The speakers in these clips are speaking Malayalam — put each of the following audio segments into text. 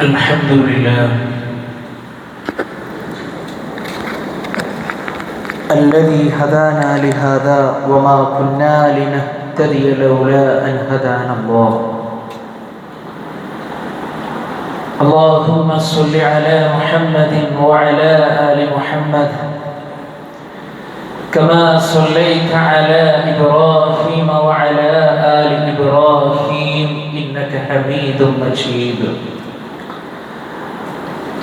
الحمد لله. الذي هدانا لهذا وما كنا لنهتدي لولا أن هدانا الله. اللهم صل على محمد وعلى آل محمد. كما صليت على إبراهيم وعلى آل إبراهيم إنك حميد مجيد.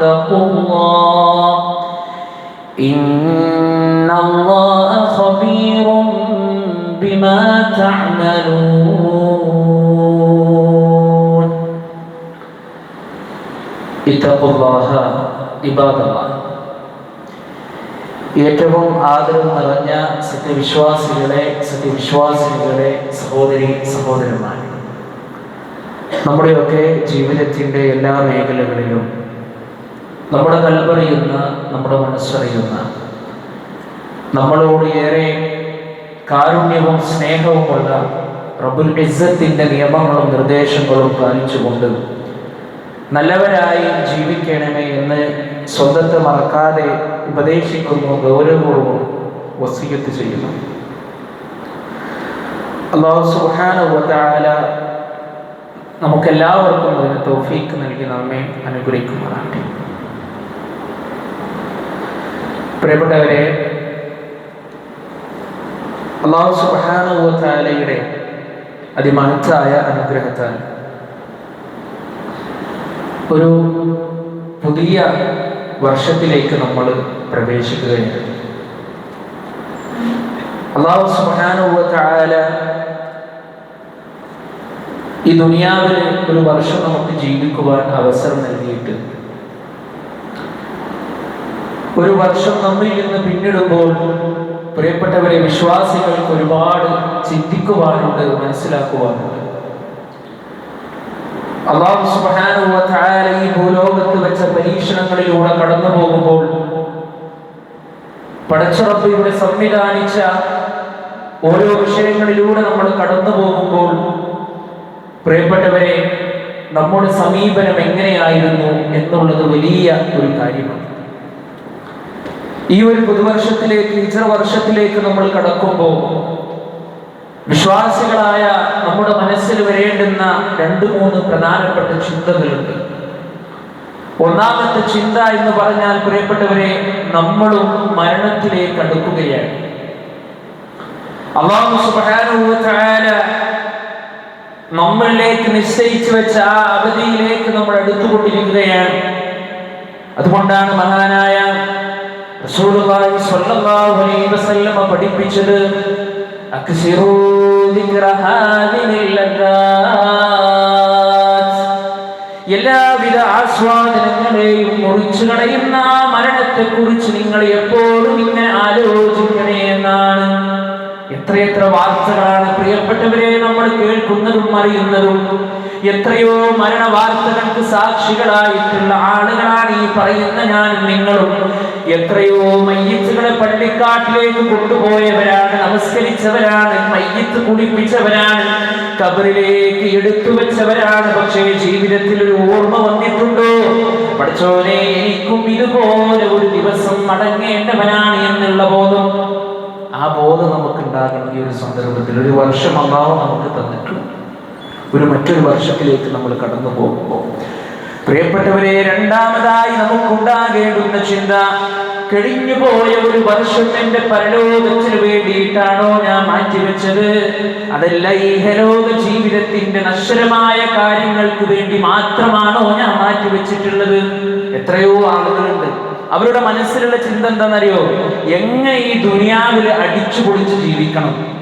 واتقوا الله إن الله خبير بما تعملون اتقوا الله عباد الله ഏറ്റവും ആദരവ് നിറഞ്ഞ സത്യവിശ്വാസികളെ സത്യവിശ്വാസികളെ സഹോദരി സഹോദരന്മാരെ നമ്മുടെയൊക്കെ ജീവിതത്തിൻ്റെ എല്ലാ മേഖലകളിലും നമ്മുടെ കൽപ്പറിയുന്ന നമ്മുടെ മനസ്സറിയുന്ന നമ്മളോട് ഏറെ കാരുണ്യവും സ്നേഹവുമുള്ള റബുൽ ഇസ്സത്തിന്റെ നിയമങ്ങളും നിർദ്ദേശങ്ങളും പാലിച്ചുകൊണ്ട് നല്ലവരായി ജീവിക്കണമേ എന്ന് സ്വന്തത്തെ മറക്കാതെ ഉപദേശിക്കുന്നു ഗൗരവപൂർവം വസീയത്ത് ചെയ്യുന്നു. അള്ളാഹു സുഹാനുവല നമുക്കെല്ലാവർക്കും അതിന് തോഫീക്ക് നൽകി നമ്മെ അനുഗ്രഹിക്കുമാറാട്ടെ പ്രിയപ്പെട്ടവരെ അള്ളാഹു സുബാനുഭവത്താലയുടെ അതിമഹത്തായ അനുഗ്രഹത്താൽ ഒരു പുതിയ വർഷത്തിലേക്ക് നമ്മൾ പ്രവേശിക്കുകയാണ്. അള്ളാഹു സുബാനുഭവത്താല ഈ ദുനിയാവിൽ ഒരു വർഷം നമുക്ക് ജീവിക്കുവാൻ അവസരം നൽകിയിട്ട് ഒരു വർഷം നമ്മിൽ നിന്ന് പിന്നിടുമ്പോൾ പ്രിയപ്പെട്ടവരെ വിശ്വാസികൾക്ക് ഒരുപാട് ചിന്തിക്കുവാനുണ്ട് മനസ്സിലാക്കുവാനുണ്ട്. സുബ്ഹാനഹു ഈ ഭൂലോകത്ത് വെച്ച പരീക്ഷണങ്ങളിലൂടെ കടന്നു പോകുമ്പോൾ ഇവിടെ സംവിധാനിച്ച ഓരോ വിഷയങ്ങളിലൂടെ നമ്മൾ കടന്നു പോകുമ്പോൾ പ്രിയപ്പെട്ടവരെ നമ്മുടെ സമീപനം എങ്ങനെയായിരുന്നു എന്നുള്ളത് വലിയ ഒരു കാര്യമാണ്. ഈ ഒരു പുതുവർഷത്തിലേക്ക് ഇച്ചർ വർഷത്തിലേക്ക് നമ്മൾ കടക്കുമ്പോൾ വിശ്വാസികളായ നമ്മുടെ മനസ്സിൽ വരേണ്ടുന്ന രണ്ട് മൂന്ന് പ്രധാനപ്പെട്ട ചിന്തകളുണ്ട്. ഒന്നാമത്തെ ചിന്ത എന്ന് പറഞ്ഞാൽ പ്രിയപ്പെട്ടവരെ നമ്മളും മരണത്തിലേക്ക് അടുക്കുകയാണ്. അള്ളാഹു തആല നമ്മളിലേക്ക് നിശ്ചയിച്ചു വെച്ച ആ അവധിയിലേക്ക് നമ്മൾ അടുത്തുകൊണ്ടിരിക്കുകയാണ്. അതുകൊണ്ടാണ് മഹാനായ റസൂലുള്ളാഹി സ്വല്ലല്ലാഹു അലൈഹി വസല്ലമ പഠിപ്പിച്ചത് അക്സിറൂ ദിക്ര ഹാദിഹിൽ എല്ലാവിധ ആസ്വാദനങ്ങളെയും മുറിച്ചു കളയുന്ന ആ മരണത്തെ കുറിച്ച് നിങ്ങൾ എപ്പോഴും ഇങ്ങനെ ആലോചിക്കണേ എന്നാണ് എത്രയെത്ര വാർത്തകളാണ് പ്രിയപ്പെട്ടവരെ നമ്മൾ കേൾക്കുന്നതും അറിയുന്നതും. എത്രയോ മരണ വാർത്തകൾക്ക് സാക്ഷികളായിട്ടുള്ള ആളുകളാണ് ഈ പറയുന്ന ഞാൻ നിങ്ങളും. എത്രയോ മയ്യത്തുകളെ പള്ളിക്കാട്ടിലേക്ക് കൊണ്ടുപോയവരാണ് നമസ്കരിച്ചവരാണ് മയ്യത്ത് കുടിപ്പിച്ചവരാണ് കബറിലേക്ക് എടുത്തു വെച്ചവരാണ്. പക്ഷേ ജീവിതത്തിൽ ഒരു ഓർമ്മ വന്നിട്ടുണ്ടോ? പഠിച്ചോനെ എനിക്കും ഇതുപോലെ ഒരു ദിവസം മടങ്ങേണ്ടവനാണ്. ഉണ്ടാകണം ഈ ഒരു സന്ദർഭത്തിൽ. ഒരു വർഷം അഭാവം നമുക്ക് തന്നിട്ടുണ്ട്. ഒരു മറ്റൊരു വർഷത്തിലേക്ക് നമ്മൾ കടന്നു പോകുമ്പോൾ. പ്രിയപ്പെട്ടവരെ രണ്ടാമതായി നമുക്കുണ്ടാകേണ്ടുന്ന ചിന്ത കഴിഞ്ഞു പോയ ഒരു വർഷം എന്റെ പരലോകത്തിന് വേണ്ടിയിട്ടാണോ ഞാൻ മാറ്റിവെച്ചത്? അതല്ല ഈ ഹലോക ജീവിതത്തിന്റെ നശ്വരമായ കാര്യങ്ങൾക്ക് വേണ്ടി മാത്രമാണോ ഞാൻ മാറ്റിവെച്ചിട്ടുള്ളത്? എത്രയോ ആളുകളുണ്ട്. അവരുടെ മനസ്സിലുള്ള ചിന്ത എന്താണെന്നറിയോ? എങ്ങനെ ഈ ദുനിയാവിൽ അടിച്ചു പൊളിച്ച് ജീവിക്കണം?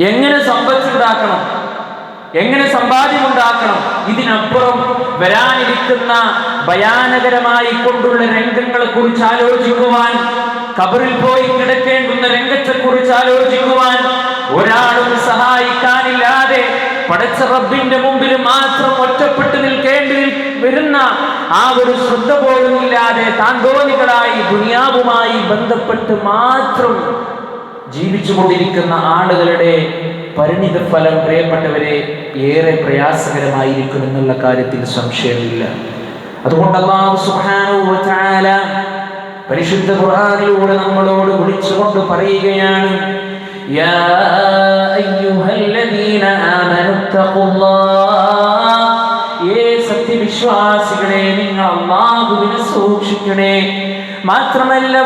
എങ്ങനെ സമ്പത്തുണ്ടാക്കണം? എങ്ങനെ സമ്പാദ്യമുണ്ടാക്കണം? ഇതിനപ്പുറം വരാനിരിക്കുന്ന ഭയാനകരമായി കൊണ്ടുള്ള രംഗങ്ങളെ കുറിച്ച് ആലോചിക്കുവാൻ കബറിൽ പോയി കിടക്കേണ്ടുന്ന രംഗത്തെ കുറിച്ച് ആലോചിക്കുവാൻ ഒരാളും സഹായിക്കാനില്ലാതെ പടച്ച റബ്ബിന്റെ മുമ്പിൽ മാത്രം ഒറ്റപ്പെട്ട് നിൽക്കേണ്ടി വരുന്ന ആ ഒരു ശ്രദ്ധ പോലും ഇല്ലാതെ താന്തോന്നികളായി ദുനിയാവുമായി ബന്ധപ്പെട്ട് മാത്രം ജീവിച്ചുകൊണ്ടിരിക്കുന്ന ആളുകളുടെ പരിണിത ഫലം പ്രിയപ്പെട്ടവരെ ഏറെ പ്രയാസകരമായിരിക്കും എന്നുള്ള കാര്യത്തിൽ സംശയമില്ല. അതുകൊണ്ട് അള്ളാഹു സുബ്ഹാനഹു പരിശുദ്ധ ഖുർആനിലൂടെ നമ്മളോട് വിളിച്ചുകൊണ്ട് പറയുകയാണ് യാ അയ്യുഹല്ലദീന ആമനു തഖുല്ലാഹ് ഏ സത്യവിശ്വാസികളെ നിങ്ങൾ അള്ളാഹുവിനെ സൂക്ഷിക്കണേ. മാത്രമല്ല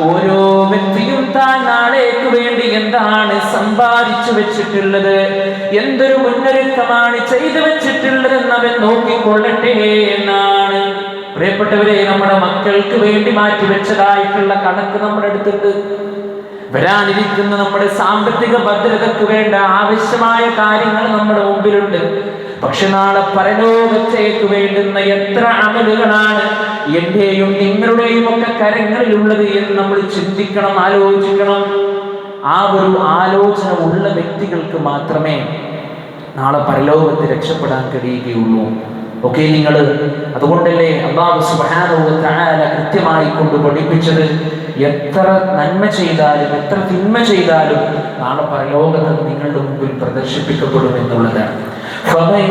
ഓരോ വ്യക്തിയും താൻ നാളേക്ക് വേണ്ടി എന്താണ് സമ്പാദിച്ചു വെച്ചിട്ടുള്ളത്? എന്തൊരു മുന്നൊരുക്കമാണ് ചെയ്തു വെച്ചിട്ടുള്ളതെന്ന് അവൻ നോക്കിക്കൊള്ളട്ടെ എന്നാണ്. പ്രിയപ്പെട്ടവരെ നമ്മുടെ മക്കൾക്ക് വേണ്ടി മാറ്റിവെച്ചതായിട്ടുള്ള കണക്ക് നമ്മുടെ അടുത്തുണ്ട്. വരാനിരിക്കുന്ന നമ്മുടെ സാമ്പത്തിക ഭദ്രതയ്ക്ക് വേണ്ട ആവശ്യമായ കാര്യങ്ങൾ നമ്മുടെ മുമ്പിലുണ്ട്. പക്ഷെ നാളെ പരലോകത്തേക്ക് വേണ്ടുന്ന എത്ര അമലുകളാണ് എന്റെയും നിങ്ങളുടെയും ഒക്കെ കരങ്ങളിലുള്ളത് എന്ന് നമ്മൾ ചിന്തിക്കണം ആലോചിക്കണം. ആ ഒരു ആലോചന ഉള്ള വ്യക്തികൾക്ക് മാത്രമേ നാളെ പരലോകത്ത് രക്ഷപ്പെടാൻ കഴിയുകയുള്ളൂ. ഓക്കെ നിങ്ങൾ അതുകൊണ്ടല്ലേ അള്ളാഹു സുബ്ഹാനഹു വ തആല കൃത്യമായി കൊണ്ട് പഠിപ്പിച്ചത് എത്ര നന്മ ചെയ്താലും എത്ര തിന്മ ചെയ്താലും നാളെ പരലോകത്ത് നിങ്ങളുടെ മുമ്പിൽ പ്രദർശിപ്പിക്കപ്പെടും എന്നുള്ളതാണ് فمن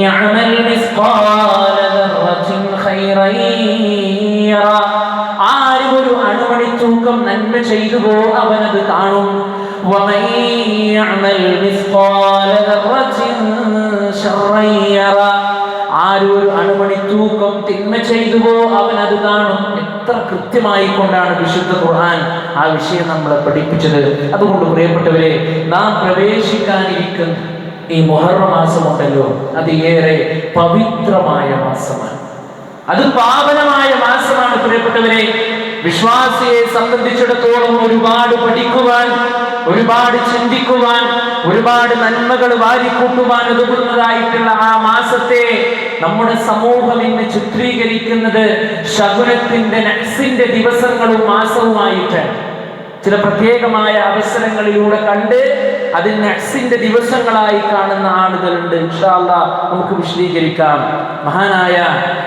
يعمل مثقال ذرة خيرا يرى ആര് ഒരു അണുമണി തൂക്കം നന്മ ചെയ്തുവോ അവനത് കാണും ومن يعمل مثقال ذرة شرا يرى ചെയ്തുവോ അവൻ അത് കാണും? എത്ര കൃത്യമായി കൊണ്ടാണ് വിശുദ്ധ ഖുർആൻ ആ വിഷയം നമ്മളെ പഠിപ്പിച്ചത്? അതുകൊണ്ട് പ്രിയപ്പെട്ടവരെ നാം പ്രവേശിക്കാനിരിക്കുന്ന ഈ മുഹറ മാസമുണ്ടല്ലോ. അത് ഏറെ പവിത്രമായ മാസമാണ്. അത് പാവനമായ മാസമാണ് പ്രിയപ്പെട്ടവരെ. വിശ്വാസിയെ സംബന്ധിച്ചിടത്തോളം ഒരുപാട് പഠിക്കുവാൻ ഒരുപാട് ചിന്തിക്കുവാൻ ഒരുപാട് നന്മകൾ വാരിക്കൂട്ടുവാൻ ഒതുങ്ങുന്നതായിട്ടുള്ള ആ മാസത്തെ നമ്മുടെ സമൂഹം ഇന്ന് ചിത്രീകരിക്കുന്നത് ശകുനത്തിന്റെ നക്സിന്റെ ദിവസങ്ങളും മാസവുമായിട്ട്. ചില പ്രത്യേകമായ അവസരങ്ങളിലൂടെ കണ്ട് അതിൽ നെക്സിന്റെ ദിവസങ്ങളായി കാണുന്ന ആളുകളുണ്ട്. ഇൻഷാല്ല നമുക്ക് വിശദീകരിക്കാം. മഹാനായ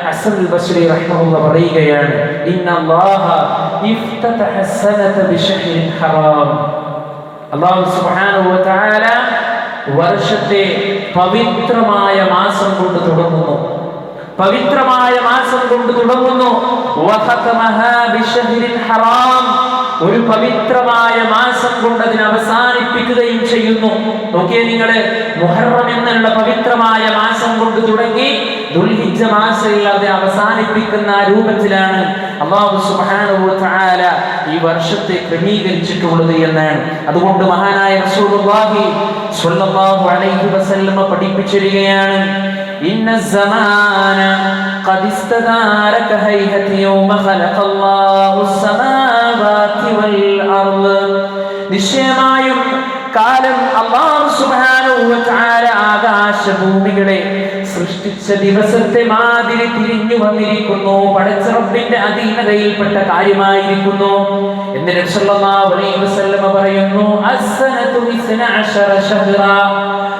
ഹസൻ ബസ്രി റഹ്മുള്ള പറയുകയാണ് അല്ലാഹു സുബ്ഹാനഹു വ തആല വർഷത്തെ പവിത്രമായ മാസം കൊണ്ട് തുടങ്ങുന്നു. പവിത്രമായ മാസം കൊണ്ട് തുടങ്ങുന്നു. ഹറാം. ഒരു പവിത്രമായ മാസം കൊണ്ട് അതിനെ അവസാനിപ്പിക്കുകയും ചെയ്യുന്നു. നോക്കിയേ നിങ്ങൾ മുഹറം എന്നുള്ള പവിത്രമായ മാസം കൊണ്ട് തുടങ്ങി ദുൽഹിജ മാസത്തിൽ അത് അവസാനിപ്പിക്കുന്ന രൂപത്തിലാണ് അള്ളാഹു സുബ്ഹാനഹു തആല ഈ വർഷത്തെ ക്രമീകരിച്ചിട്ടുള്ളത് എന്നാണ്. അതുകൊണ്ട് മഹാനായ റസൂലുള്ളാഹി സ്വല്ലല്ലാഹു അലൈഹി വസല്ലമ പഠിപ്പിച്ചിരിക്കുകയാണ് إن الزمان قد استدار كهيئة يوم خلق الله السماوات والأرض നിശ്ചയമായും കാലം അള്ളാഹു ആകാശ ആകാശഭൂമികളെ സൃഷ്ടിച്ച ദിവസത്തെ മാതിരി തിരിഞ്ഞു വന്നിരിക്കുന്നു. പടച്ചറപ്പിന്റെ അധീനതയിൽപ്പെട്ട കാര്യമായിരിക്കുന്നു. എന്ന് നബി സല്ലല്ലാഹു അലൈഹി വസല്ലമ പറയുന്നു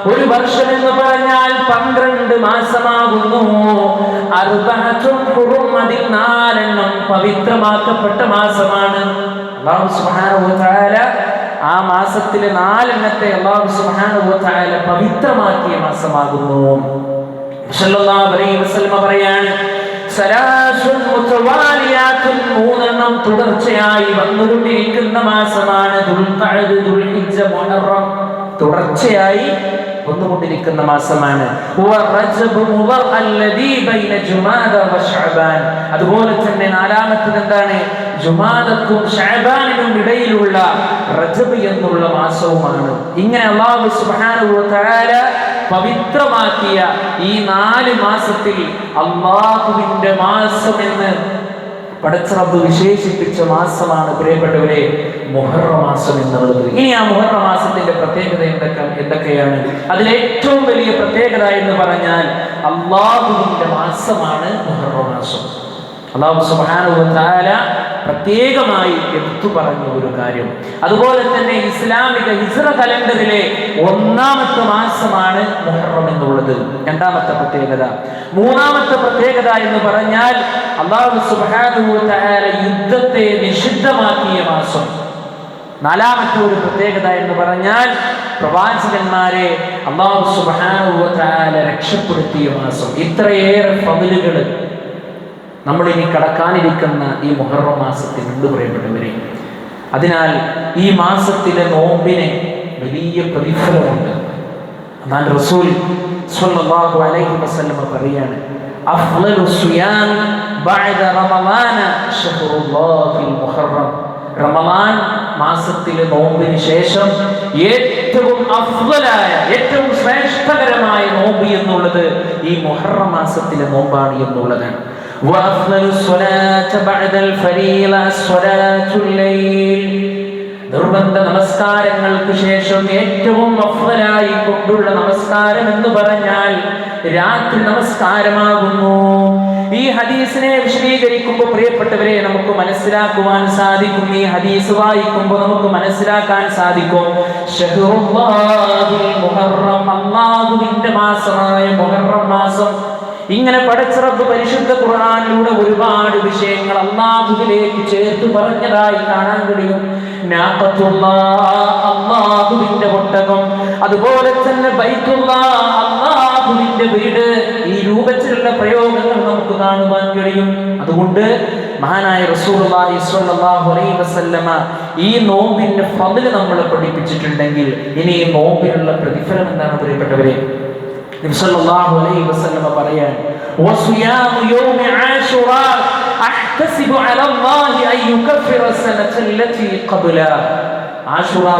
ഒരു വർഷം എന്ന് പറഞ്ഞാൽ പന്ത്രണ്ട് മാസമാകുന്നു. അർബഅത്തുൻ ഹുറും അതിൽ നാലെണ്ണം പവിത്രമാക്കപ്പെട്ട മാസമാണ്. അല്ലാഹു സുബ്ഹാനഹു വ തആല ആ മാസത്തിലെ നാലെണ്ണത്തെ അള്ളാഹു തആല പവിത്രമാക്കിയ മാസമാകുന്നു. പറയാണ് മൂന്നെണ്ണം തുടർച്ചയായി വന്നുകൊണ്ടിരിക്കുന്ന മാസമാണ് തുടർച്ചയായി വന്നുകൊണ്ടിരിക്കുന്ന മാസമാണ്. അതുപോലെ തന്നെ നാലാമത്തത് എന്താണ്? ജുമാദക്കും ഷഅബാനിനും ഇടയിലുള്ള റജബ് എന്നുള്ള മാസവുമാണ്. ഇങ്ങനെ അള്ളാഹു സുബ്ഹാനഹു തആല പവിത്രമാക്കിയ ഈ നാല് മാസത്തിൽ അള്ളാഹുവിന്റെ മാസം എന്ന് പടച്ചറബ് വിശേഷിപ്പിച്ച മാസമാണ്. പ്രിയപ്പെട്ടവരെ മുഹറ മാസം എന്നുള്ളത്. ഇനി ആ മുഹറ മാസത്തിന്റെ പ്രത്യേകത എന്തൊക്കെ എന്തൊക്കെയാണ്? അതിൽ ഏറ്റവും വലിയ പ്രത്യേകത എന്ന് പറഞ്ഞാൽ അള്ളാഹുവിന്റെ മാസമാണ് മുഹറ മാസം. അള്ളാഹു തആല പ്രത്യേകമായി എടുത്തു പറഞ്ഞ ഒരു കാര്യം. അതുപോലെ തന്നെ ഇസ്ലാമിക ഹിസ്ര കലണ്ടറിലെ ഒന്നാമത്തെ മാസമാണ് മുഹറം എന്നുള്ളത്. രണ്ടാമത്തെ പ്രത്യേകത. മൂന്നാമത്തെ പ്രത്യേകത എന്ന് പറഞ്ഞാൽ അള്ളാഹു തആല യുദ്ധത്തെ നിഷിദ്ധമാക്കിയ മാസം. നാലാമത്തെ ഒരു പ്രത്യേകത എന്ന് പറഞ്ഞാൽ പ്രവാചകന്മാരെ അള്ളാഹു തആല രക്ഷപ്പെടുത്തിയ മാസം. ഇത്രയേറെ ഫതിലുകൾ നമ്മൾ ഇനി കടക്കാനിരിക്കുന്ന ഈ മുഹറം മാസത്തിനുണ്ട് പ്രിയപ്പെട്ടവരെ അതിനാൽ ഈ മാസത്തിലെ നോമ്പിന് വലിയ പ്രതിഫലമുണ്ട്. എന്നാൽ റസൂൽ സ്വല്ലല്ലാഹു അലൈഹി വസല്ലം പറയാണ് അഫ്ളലു സിയാം ബഅദ റമളാന ശഹ്റുല്ലാഹിൽ മുഹറം. റമളാൻ മാസത്തിലെ നോമ്പിന് ശേഷം ഏറ്റവും അഫ്ളലായ ഏറ്റവും ശ്രേഷ്ഠകരമായ നോമ്പ് എന്നുള്ളത് ഈ മുഹറം മാസത്തിലെ നോമ്പാണ് എന്നുള്ളതാണ്. وأفضل الصلاة بعد الفريضة صلاة الليل നിർബന്ധ നമസ്കാരങ്ങൾക്ക് ശേഷം ഏറ്റവും അഫ്വലായി കൊണ്ടുള്ള നമസ്കാരം എന്ന് പറഞ്ഞാൽ രാത്രി നമസ്കാരമാകുന്നു ഈ ഹദീസിനെ വിശദീകരിക്കുമ്പോൾ പ്രിയപ്പെട്ടവരെ നമുക്ക് മനസ്സിലാക്കുവാൻ സാധിക്കും ഈ ഹദീസ് വായിക്കുമ്പോൾ നമുക്ക് മനസ്സിലാക്കാൻ സാധിക്കും ഷഹ്റുല്ലാഹിൽ മുഹറം അള്ളാഹുവിന്റെ മാസമായ മുഹറം മാസം ഇങ്ങനെ പടച്ചിറപ്പ് പരിശുദ്ധ ഖുർആനിലൂടെ ഒരുപാട് വിഷയങ്ങൾ അള്ളാഹുവിലേക്ക് ചേർത്ത് പറഞ്ഞതായി കാണാൻ കഴിയും. അള്ളാഹുവിന്റെ ഒട്ടകം. അതുപോലെ തന്നെ ബൈത്തുള്ള അള്ളാഹുവിന്റെ വീട്. ഈ രൂപത്തിലുള്ള പ്രയോഗങ്ങൾ നമുക്ക് കാണുവാൻ കഴിയും. അതുകൊണ്ട് മഹാനായ വസല്ലമ ഈ നോമ്പിന്റെ പതിൽ നമ്മളെ പഠിപ്പിച്ചിട്ടുണ്ടെങ്കിൽ ഇനി ഈ നോമ്പിനുള്ള പ്രതിഫലം എന്താണ് പ്രിയപ്പെട്ടവരെ? അലൈഹി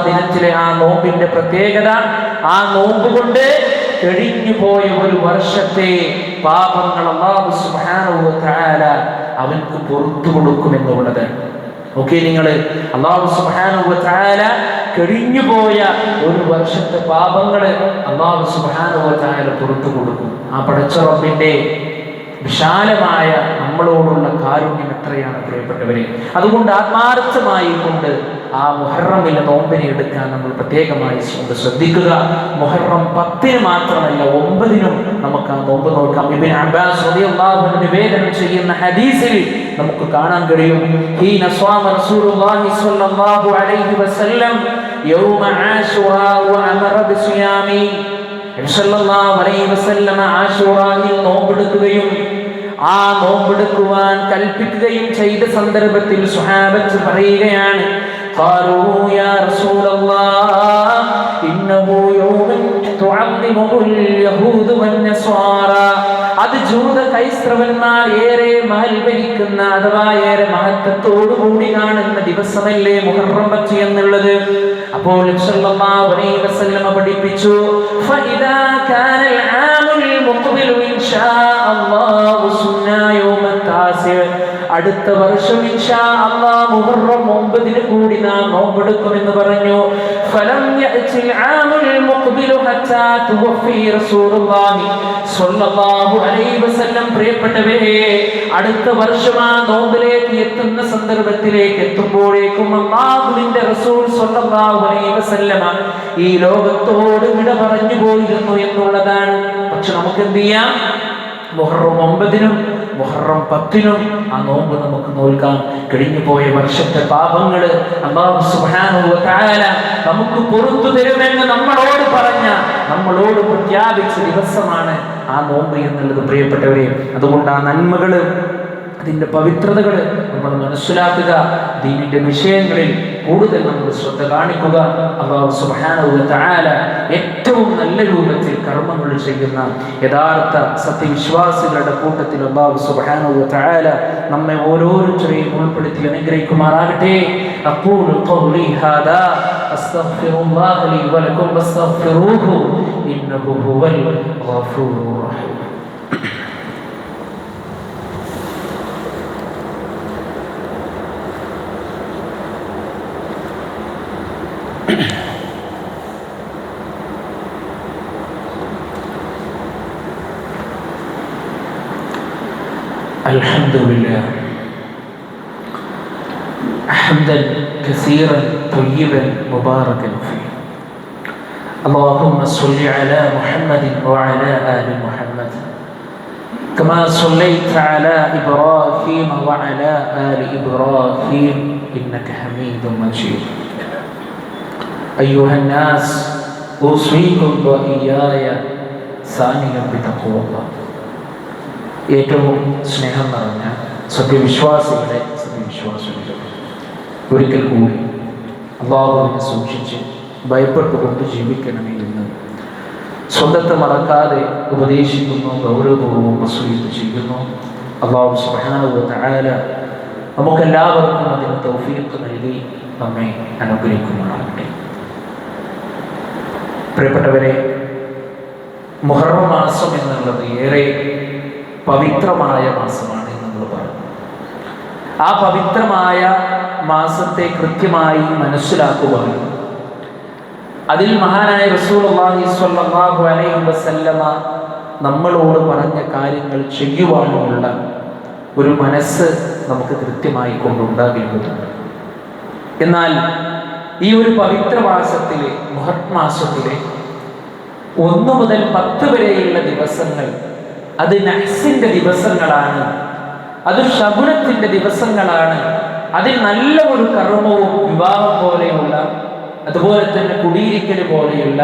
ദിനത്തിലെ ആ നോമ്പിന്റെ പ്രത്യേകത ആ നോമ്പ് കൊണ്ട് കഴിഞ്ഞു പോയ ഒരു വർഷത്തെ പാപങ്ങൾ അല്ലാഹു സുബ്ഹാനഹു അവൻക്ക് പുറത്തു കൊടുക്കുമെന്നുള്ളത്. ഓക്കെ നിങ്ങൾ അള്ളാഹു തആല കഴിഞ്ഞു പോയ ഒരു വർഷത്തെ പാപങ്ങൾ അള്ളാഹു തആല പുറത്തു കൊടുക്കും. ആ പടച്ച റബ്ബിന്റെ വിശാലമായ നമ്മളോടുള്ള കാരുണ്യം എത്രയാണ് പ്രിയപ്പെട്ടവരെ? അതുകൊണ്ട് ആത്മാർത്ഥമായി കൊണ്ട് ആ മുഹറമിലെ നോമ്പിനെ എടുക്കാൻ നമ്മൾ പ്രത്യേകമായി ശ്രദ്ധിക്കുക. മുഹറം പത്തിന് മാത്രമല്ല ഒമ്പതിനും നമുക്ക് ആ നോമ്പ് നോക്കാം. ഇബിൻ അബ്ബാസ് നിവേദനം ചെയ്യുന്ന ഹദീസിൽ നമുക്ക് കാണാൻ കഴിയും ഹീന സ്വാമ റസൂലുള്ളാഹി സ്വല്ലല്ലാഹു അലൈഹി വസല്ലം യൗമ ആശുറാ വഅമറ ബിസിയാമി നബി സല്ലല്ലാഹു അലൈഹി വസല്ലമ ആശുറായിൽ നോമ്പെടുക്കുകയും ആ നോമ്പെടുക്കുവാൻ കൽപ്പിക്കുകയും ചെയ്ത സന്ദർഭത്തിൽ സുഹാബത്ത് പറയുകയാണ് قالوا يا رسول الله إنه يوم تعظمه اليهود والنصارى അത് ജൂത ക്രൈസ്തവന്മാർ ഏറെ മാൽവരിക്കുന്ന അഥവാ ഏറെ മഹത്വത്തോടുകൂടി കാണുന്ന ദിവസമല്ലേ മുഹറം പറ്റി എന്നുള്ളത്. അപ്പോൾ പഠിപ്പിച്ചു യൗമ താസിർ അടുത്ത വർഷം ഇൻഷാ അല്ലാഹ് മുഹറം ഒമ്പതിന് കൂടി നാം നോമ്പെടുക്കുമെന്ന് പറഞ്ഞു. ഫലം യഅതിൽ ആമുൽ മുഖ്ബിലു ഹത്താ തുവഫി റസൂലുള്ളാഹി സ്വല്ലല്ലാഹു അലൈഹി വസല്ലം. പ്രിയപ്പെട്ടവരെ അടുത്ത വർഷം ആ നോമ്പിലേക്ക് എത്തുന്ന സന്ദർഭത്തിലേക്ക് എത്തുമ്പോഴേക്കും അല്ലാഹുവിന്റെ റസൂൽ സ്വല്ലല്ലാഹു അലൈഹി വസല്ലമ ഈ ലോകത്തോട് വിട പറഞ്ഞു പോയിരുന്നു എന്നുള്ളതാണ്. പക്ഷെ നമുക്ക് എന്ത് ചെയ്യാം? മുഹറം ഒമ്പതിനും മുഹറം പത്തിനും ആ നോമ്പ് നമുക്ക് നോൽക്കാം. കഴിഞ്ഞു പോയ വർഷത്തെ തആല നമുക്ക് പുറത്തു തരുമെന്ന് നമ്മളോട് പറഞ്ഞ നമ്മളോട് പ്രഖ്യാപിച്ച ദിവസമാണ് ആ നോമ്പ് എന്നുള്ളത് പ്രിയപ്പെട്ടവരെ. അതുകൊണ്ട് ആ നന്മകൾ അതിന്റെ പവിത്രതകൾ നമ്മൾ മനസ്സിലാക്കുക. ദീനിന്റെ വിഷയങ്ങളിൽ കൂടുതൽ നമ്മൾ ശ്രദ്ധ കാണിക്കുക. അള്ളാഹു തആല ഏറ്റവും നല്ല രൂപത്തിൽ കർമ്മങ്ങൾ ചെയ്യുന്ന യഥാർത്ഥ സത്യവിശ്വാസികളുടെ കൂട്ടത്തിൽ അള്ളാഹു തആല നമ്മെ ഓരോരുത്തരെയും ഉൾപ്പെടുത്തി അനുഗ്രഹിക്കുമാറാകട്ടെ. അപ്പോൾ الحمد لله حمدا كثيرا طيبا مباركا فيه. اللهم صل على محمد وعلى آل محمد. كما صليت على إبراهيم وعلى آل إبراهيم إنك حميد مجيد. ايها الناس اوصيكم واياي ثانيا بتقوى الله ഏറ്റവും സ്നേഹം നിറഞ്ഞ സത്യവിശ്വാസികളെ സത്യവിശ്വാസികളെ ഒരിക്കൽ കൂടി അള്ളാഹുവിനെ സൂക്ഷിച്ച് ഭയപ്പെട്ടുകൊണ്ട് ജീവിക്കണമേ എന്ന് സ്വന്തത്തെ മറക്കാതെ ഉപദേശിക്കുന്നു ഗൗരവപൂർവ്വം വസൂയത്ത് ചെയ്യുന്നു അള്ളാഹു സുബ്ഹാനഹു ആല നമുക്കെല്ലാവർക്കും അതിന് തൗഫീഖ് നൽകി നമ്മെ അനുഗ്രഹിക്കുമാറാകട്ടെ പ്രിയപ്പെട്ടവരെ മുഹറം മാസം എന്നുള്ളത് ഏറെ പവിത്രമായ മാസമാണ് എന്ന് നമ്മൾ പറഞ്ഞു. ആ പവിത്രമായ മാസത്തെ കൃത്യമായി മനസ്സിലാക്കുവാനും അതിൽ മഹാനായ റസൂലുള്ളാഹി സ്വല്ലല്ലാഹു അലൈഹി വസല്ലമ നമ്മളോട് പറഞ്ഞ കാര്യങ്ങൾ ചെയ്യുവാനുമുള്ള ഒരു മനസ്സ് നമുക്ക് കൃത്യമായി കൊണ്ടുണ്ടാകേണ്ടതുണ്ട്. എന്നാൽ ഈ ഒരു പവിത്ര മാസത്തിലെ മുഹത് മാസത്തിലെ ഒന്ന് മുതൽ പത്ത് വരെയുള്ള ദിവസങ്ങൾ അത് നഹ്സിന്റെ ദിവസങ്ങളാണ് അത് ശകുനത്തിന്റെ ദിവസങ്ങളാണ് അതിൽ നല്ല ഒരു കർമ്മവും വിവാഹം പോലെയുള്ള അതുപോലെ തന്നെ കുടിയിരിക്കൽ പോലെയുള്ള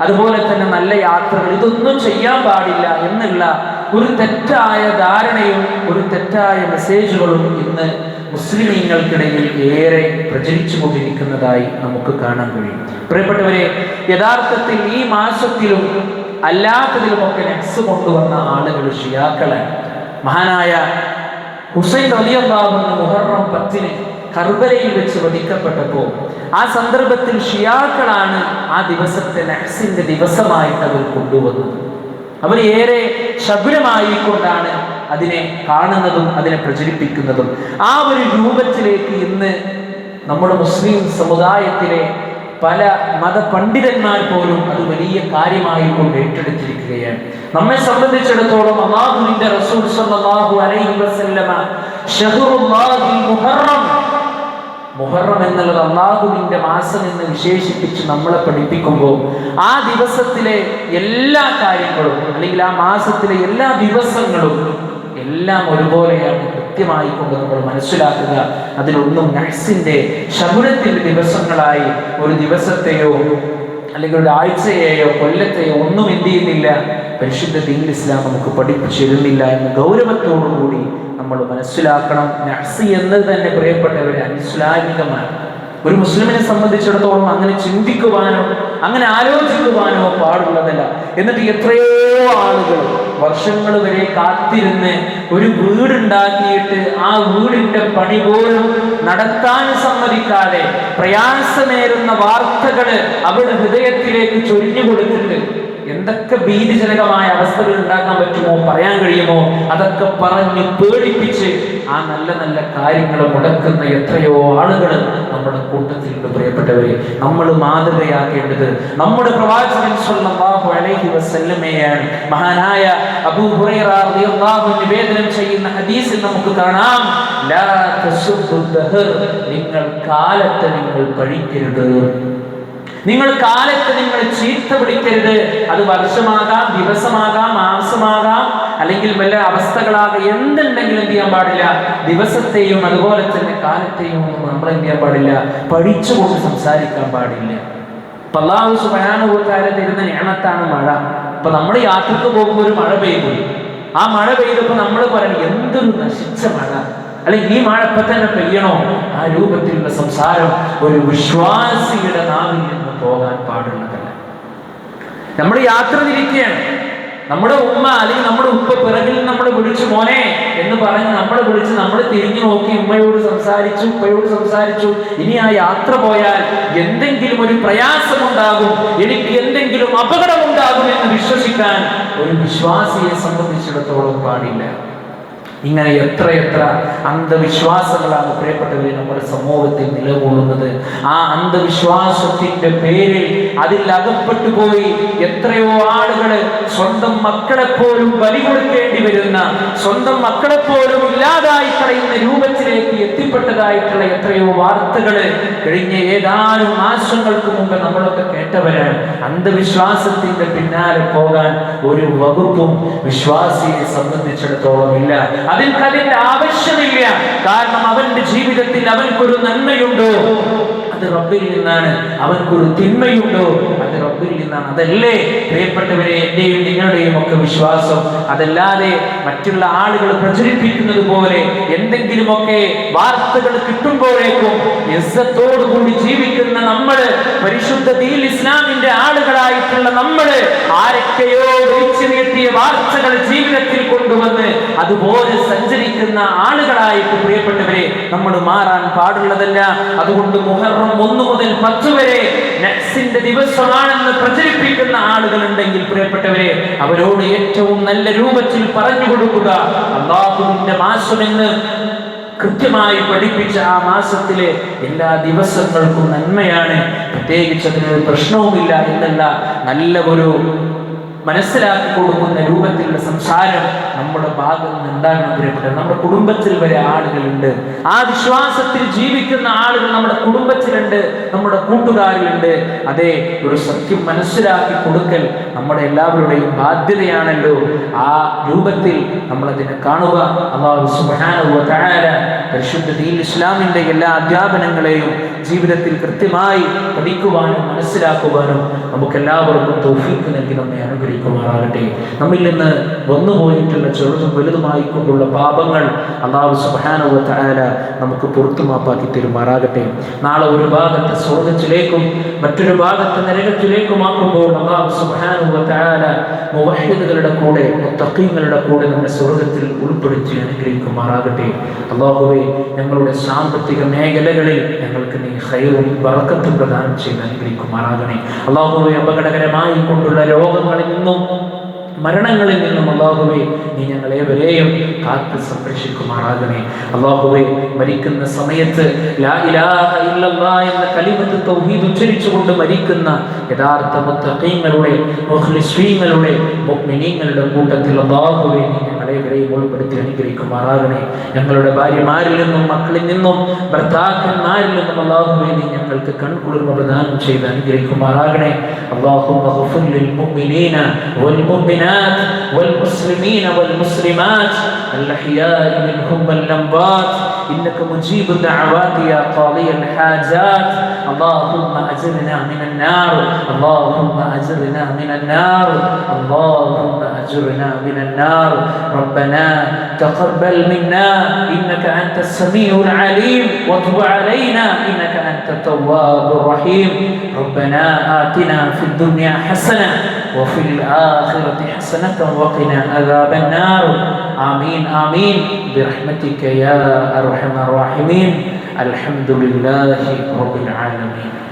അതുപോലെ തന്നെ നല്ല യാത്രകൾ ഇതൊന്നും ചെയ്യാൻ പാടില്ല എന്നുള്ള ഒരു തെറ്റായ ധാരണയും ഒരു തെറ്റായ മെസ്സേജുകളും ഇന്ന് മുസ്ലിമീങ്ങൾക്കിടയിൽ ഏറെ പ്രചരിച്ചു കൊണ്ടിരിക്കുന്നതായി നമുക്ക് കാണാൻ കഴിയും. പ്രിയപ്പെട്ടവരെ യഥാർത്ഥത്തിൽ ഈ മാസത്തിലും അല്ലാത്തതിലുമൊക്കെ നെക്സ് കൊണ്ടുവന്ന ആളുകൾ ഷിയാക്കളാണ്. മഹാനായ ഹുസൈൻ അലിയല്ലാവുന്ന മുഹറം പത്തിന് കർബലയിൽ വെച്ച് വധിക്കപ്പെട്ടപ്പോൾ ആ സന്ദർഭത്തിൽ ഷിയാക്കളാണ് ആ ദിവസത്തെ നഹ്സിന്റെ ദിവസമായിട്ട് അവർ കൊണ്ടുവന്നത്. അവർ ഏറെ ശബുരമായിക്കൊണ്ടാണ് അതിനെ കാണുന്നതും അതിനെ പ്രചരിപ്പിക്കുന്നതും. ആ ഒരു രൂപത്തിലേക്ക് ഇന്ന് നമ്മുടെ മുസ്ലിം സമുദായത്തിലെ പല മതപണ്ഡിതന്മാർ പോലും അത് വലിയ കാര്യമായി കൊണ്ട് ഏറ്റെടുത്തിരിക്കുകയാണ്. നമ്മെ സംബന്ധിച്ചിടത്തോളം റസൂൽ സല്ലല്ലാഹു അലൈഹി വസല്ലമ മുഹറം. മുഹറം എന്നുള്ളത് അള്ളാഹുവിന്റെ മാസം എന്ന് വിശേഷിപ്പിച്ച് നമ്മളെ പഠിപ്പിക്കുമ്പോൾ ആ ദിവസത്തിലെ എല്ലാ കാര്യങ്ങളും അല്ലെങ്കിൽ ആ മാസത്തിലെ എല്ലാ ദിവസങ്ങളും എല്ലാം ഒരുപോലെയാണ് കൃത്യമായി കൊണ്ട് നമ്മൾ മനസ്സിലാക്കുക. അതിലൊന്നും നഴ്സിന്റെ ശകുനത്തിന്റെ ദിവസങ്ങളായി ഒരു ദിവസത്തെയോ അല്ലെങ്കിൽ ഒരു ആഴ്ചയെയോ കൊല്ലത്തെയോ ഒന്നും എന്ത് ചെയ്യുന്നില്ല. പരിശുദ്ധ ദീൻ ഇസ്ലാം നമുക്ക് പഠിപ്പിച്ചിരുന്നില്ല എന്ന് ഗൗരവത്തോടു കൂടി നമ്മൾ മനസ്സിലാക്കണം. നഴ്സി എന്നത് തന്നെ പ്രിയപ്പെട്ടവരെ അനുസ്ലാമികമാണ്. ഒരു മുസ്ലിമിനെ സംബന്ധിച്ചിടത്തോളം അങ്ങനെ ചിന്തിക്കുവാനോ അങ്ങനെ ആലോചിക്കുവാനോ പാടുള്ളതല്ല. എന്നിട്ട് എത്രയോ ആളുകൾ വർഷങ്ങൾ വരെ കാത്തിരുന്ന് ഒരു വീടുണ്ടാക്കിയിട്ട് ആ വീടിന്റെ പണി പോലും നടത്താൻ സമ്മതിക്കാതെ പ്രയാസമേറുന്ന വാർത്തകൾ അവരുടെ ഹൃദയത്തിലേക്ക് ചൊരിഞ്ഞു കൊടുത്തിട്ട് എന്തൊക്കെ ഭീതിജനകമായ അവസ്ഥകൾ ഉണ്ടാക്കാൻ പറ്റുമോ പറയാൻ കഴിയുമോ അതൊക്കെ പറഞ്ഞ് പേടിപ്പിച്ച് ആ നല്ല നല്ല കാര്യങ്ങൾ മുടക്കുന്ന എത്രയോ ആളുകൾ നമ്മുടെ കൂട്ടത്തിലുണ്ട് പ്രിയപ്പെട്ടവരെ. നമ്മൾ മാതൃകയാക്കേണ്ടത് നമ്മുടെ പ്രവാചകൻ സ്വല്ലല്ലാഹു അലൈഹി വസല്ലമയാണ് മഹാനായ അബൂ ഹുറൈറ റളിയല്ലാഹു നിവേദനം ചെയ്യുന്ന ഹദീസിൽ നമുക്ക് കാണാം. ലാ തസുദ്ദഹർ നിങ്ങൾ കാലത്തെ നിങ്ങൾ പഴിക്കരുത് നിങ്ങൾ കാലത്ത് നിങ്ങൾ ചീത്ത പിടിക്കരുത് അത് വർഷമാകാം ദിവസമാകാം മാസമാകാം അല്ലെങ്കിൽ വല്ല അവസ്ഥകളാകാം എന്തുണ്ടെങ്കിലും എന്ത് ചെയ്യാൻ പാടില്ല. ദിവസത്തെയും അതുപോലെ തന്നെ കാലത്തെയും നമ്മൾ എന്ത് ചെയ്യാൻ പാടില്ല. പഠിച്ചുകൊണ്ട് സംസാരിക്കാൻ പാടില്ല. പല്ലാവ് അള്ളാഹു തരുന്ന ഞാണത്താണ് മഴ. അപ്പൊ നമ്മൾ യാത്രയ്ക്ക് പോകുമ്പോൾ ഒരു മഴ പെയ്തു. ആ മഴ പെയ്തപ്പോ നമ്മൾ പറയണം എന്തൊരു നശിച്ച മഴ. അല്ലെങ്കിൽ ഈ മഴ തന്നെ പെയ്യണോ? ആ രൂപത്തിലുള്ള സംസാരം ഒരു വിശ്വാസിയുടെ നാവിൽ നിന്ന് പോകാൻ പാടുള്ളതല്ല. നമ്മൾ യാത്ര തിരിക്കുകയാണ്. നമ്മുടെ ഉമ്മ അല്ലെങ്കിൽ നമ്മുടെ ഉപ്പ പിറകിൽ നമ്മൾ വിളിച്ചു മോനെ എന്ന് പറഞ്ഞ് നമ്മളെ വിളിച്ച് നമ്മൾ തിരിഞ്ഞു നോക്കി ഉമ്മയോട് സംസാരിച്ചു ഉപ്പയോട് സംസാരിച്ചു. ഇനി ആ യാത്ര പോയാൽ എന്തെങ്കിലും ഒരു പ്രയാസമുണ്ടാകും. എനിക്ക് എന്തെങ്കിലും അപകടമുണ്ടാകും എന്ന് വിശ്വസിക്കാൻ ഒരു വിശ്വാസിയെ സംബന്ധിച്ചിടത്തോളം പാടില്ല. ഇങ്ങനെ എത്ര എത്ര അന്ധവിശ്വാസങ്ങളാണ് പ്രിയപ്പെട്ടവരെ നമ്മുടെ സമൂഹത്തിൽ നിലകൊള്ളുന്നത്. ആ അന്ധവിശ്വാസത്തിന്റെ പേരിൽ അതിൽ അകപ്പെട്ടു പോയി എത്രയോ ആളുകൾ സ്വന്തം മക്കളെപ്പോലും ബലി കൊടുക്കേണ്ടി വരുന്ന സ്വന്തം മക്കളെപ്പോലും ഇല്ലാതായി കളയുന്ന രൂപത്തിലേക്ക് എത്തിപ്പെട്ടതായിട്ടുള്ള എത്രയോ വാർത്തകൾ കഴിഞ്ഞ ഏതാനും മാസങ്ങൾക്ക് മുമ്പ് നമ്മളൊക്കെ കേട്ടവരാണ്. അന്ധവിശ്വാസത്തിന്റെ പിന്നാലെ പോകാൻ ഒരു വകുപ്പും വിശ്വാസിയെ സംബന്ധിച്ചിടത്തോളം ഇല്ല. അതിൽ അതിന്റെ ആവശ്യമില്ല. കാരണം അവന്റെ ജീവിതത്തിൽ അവൻക്കൊരു നന്മയുണ്ടോ? അത് റബ്ബിൽ നിന്നാണ്. അവൻക്കൊരു തിന്മയുണ്ടോ? റബ്ബിൽ അതല്ലേ? പ്രിയപ്പെട്ടവരെ എന്റെയും നിങ്ങളുടെയും ഒക്കെ വിശ്വാസം. അതല്ലാതെ മറ്റുള്ള ആളുകൾ പ്രചരിപ്പിക്കുന്നത് പോലെ എന്തെങ്കിലുമൊക്കെ വാർത്തകൾ കിട്ടുമ്പോഴേക്കും കൂടി ജീവിക്കുന്ന നമ്മൾ പരിശുദ്ധ ദീൽ ഇസ്ലാമിന്റെ ആളുകളായിട്ടുള്ള നമ്മൾ ആരൊക്കെയോ വിളിച്ചു നീട്ടിയ വാർത്തകൾ ജീവിതത്തിൽ കൊണ്ടുവന്ന് അതുപോലെ സഞ്ചരിക്കുന്ന ആളുകളായിട്ട് പ്രിയപ്പെട്ടവരെ നമ്മൾ മാറാൻ പാടുള്ളതല്ല. അതുകൊണ്ട് മുഹറം ഒന്ന് മുതൽ പത്ത് വരെ നക്സിന്റെ ദിവസമാണെന്ന് പ്രചരിപ്പിക്കുന്ന ആളുകളുണ്ടെങ്കിൽ പ്രിയപ്പെട്ടവരെ അവരോട് ഏറ്റവും നല്ല രൂപത്തിൽ പറഞ്ഞു കൊടുക്കുക. അള്ളാഹുവിന്റെ മാസമെന്ന് കൃത്യമായി പഠിപ്പിച്ച ആ മാസത്തിലെ എല്ലാ ദിവസങ്ങൾക്കും നന്മയാണ്. പ്രത്യേകിച്ച് അതിനൊരു പ്രശ്നവുമില്ല എന്നല്ല നല്ല ഒരു മനസ്സിലാക്കി കൊടുക്കുന്ന രൂപത്തിലുള്ള സംസാരം നമ്മുടെ ഭാഗത്ത് നിന്ന് എന്താണെന്ന് പ്രിയപ്പെട്ടത് നമ്മുടെ കുടുംബത്തിൽ വരെ ആളുകളുണ്ട്. ആ വിശ്വാസത്തിൽ ജീവിക്കുന്ന ആളുകൾ നമ്മുടെ കുടുംബത്തിലുണ്ട് നമ്മുടെ കൂട്ടുകാരിലുണ്ട്. അതെ ഒരു സത്യം മനസ്സിലാക്കി കൊടുക്കൽ നമ്മുടെ എല്ലാവരുടെയും ബാധ്യതയാണല്ലോ. ആ രൂപത്തിൽ നമ്മളതിനെ കാണുക. അള്ളാഹു പരിശുദ്ധ ദീൻ എല്ലാ അധ്യാപനങ്ങളെയും ജീവിതത്തിൽ കൃത്യമായി പഠിക്കുവാനും മനസ്സിലാക്കുവാനും നമുക്ക് എല്ലാവർക്കും തൗഫീഖ് നൽകി നമ്മെ അനുഗ്രഹിക്കുമാറാകട്ടെ നമ്മിൽ നിന്ന് വന്നുപോയിട്ടുള്ള ചെറുതും വലുതുമായി കൊണ്ടുള്ള പാപങ്ങൾ അള്ളാഹു സുബ്ഹാനഹു വ തആല നമുക്ക് പുറത്തു മാപ്പാക്കി തരുമാറാകട്ടെ. നാളെ ഒരു ഭാഗത്ത് സ്വർഗത്തിലേക്കും മറ്റൊരു ഭാഗത്ത് നരകത്തിലേക്കുമാക്കുമ്പോൾ അള്ളാഹു സുബ്ഹാനഹു വ തആല മുവഹിദുകളുടെ കൂടെ മുത്തക്കീങ്ങളുടെ കൂടെ നമ്മുടെ സ്വർഗത്തിൽ ഉൾപ്പെടുത്തി അനുഗ്രഹിക്കുമാറാകട്ടെ. അള്ളാഹുവെ ഞങ്ങളുടെ സാമ്പത്തിക മേഖലകളിൽ ഞങ്ങൾക്ക് നീ ഹൈറും വറക്കത്തും പ്രദാനം ചെയ്ത് അനുഗ്രഹിക്കുമാറാകണേ. അള്ളാഹുവെ അപകടകരമായി കൊണ്ടുള്ള രോഗങ്ങളിൽ നിന്നും മരണങ്ങളിൽ നിന്നും അള്ളാഹുവെ നീ ഞങ്ങളേവരെയും കാത്ത് സംരക്ഷിക്കുമാറാകണേ. അള്ളാഹുവെ മരിക്കുന്ന സമയത്ത് എന്ന കലിമത്ത് തൗഹീദ് ഉച്ചരിച്ചുകൊണ്ട് മരിക്കുന്ന യഥാർത്ഥ മുത്തഖീങ്ങളുടെ കൂട്ടത്തിൽ അള്ളാഹുവെ നീ ഞങ്ങളേവരെയും ഉൾപ്പെടുത്തി അനുഗ്രഹിക്കുമാറാകണേ ഞങ്ങളുടെ ഭാര്യമാരിൽ നിന്നും മക്കളിൽ നിന്നും ഭർത്താക്കന്മാരിൽ നിന്നും അള്ളാഹുവെ നീ ഞങ്ങൾക്ക് കൺകുളിർമ പ്രദാനം ചെയ്ത് അനുഗ്രഹിക്കുമാറാകണേ അള്ളാഹു للمؤمنين والمؤمنات والمسلمين والمسلمات الأحياء منهم والأموات إنك مجيب الدعوات يا قاضي الحاجات. اللهم أجرنا من النار. اللهم أجرنا من النار. اللهم أجرنا من النار. ربنا تقبل منا. إنك أنت السميع العليم. وتب علينا. إنك أنت التواب الرحيم. ربنا آتنا في الدنيا حسنة وفي الآخرة حسنة وقنا عذاب النار. آمين آمين. برحمتك يا أرحم الراحمين. الحمد لله رب العالمين.